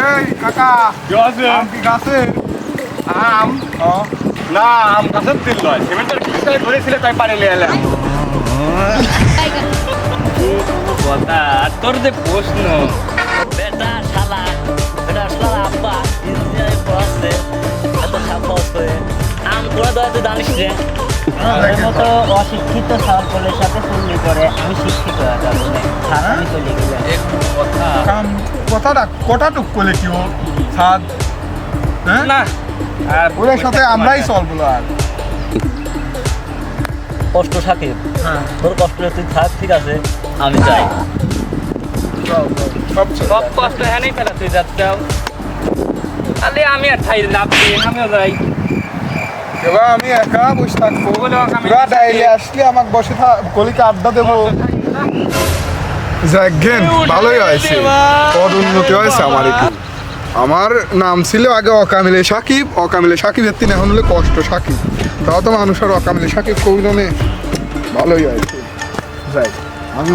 এই কাকা। কি আম গাছে? আম? না আম গাছের তিল নয় সিমেন্টের কিস্তায় ধরেছিলে তাই পানি নিয়ে এলাম। কথা তোর যে প্রশ্ন বেটা শালা বেটা শালা আব্বা ইঞ্জিনিয়ারিং পড়াচ্ছে এত আম করে দেওয়া তুই জানিস রে? আমার মতো অশিক্ষিত সার্কলের সাথে চুল্লি করে আমি শিক্ষিত হয়ে যাব আমি চলে গেলাম কথাটা কটাটুক করলে কি ও সাদ হ্যাঁ? না। আর ওদের সাথে আমরাই চলবো আর। কষ্ট থাকে। হ্যাঁ। তোর কষ্ট তুই থাক ঠিক আছে আমি যাই। সব কষ্ট হ্যাঁ নেই ফেলা তুই যাচ্ছাও তাহলে আমি আর থাই লাভ আমিও যাই। এবার আমি একা বসে থাকব। ডাইলে আসলে আমাকে বসে থাক গলিকে আড্ডা দেবো। যাক ঘেন ভালোই হয়েছে। পদ উন্নতি হয়েছে আমার একটু আমার নাম ছিল আগে অকামিলে সাকিব, অকামিলে সাকিবের তিন এখন হলে কষ্ট সাকিব। তাও তো মানুষ আর অকামিলে সাকিব কবিরনে ভালোই হয়েছে। যাই, আমি।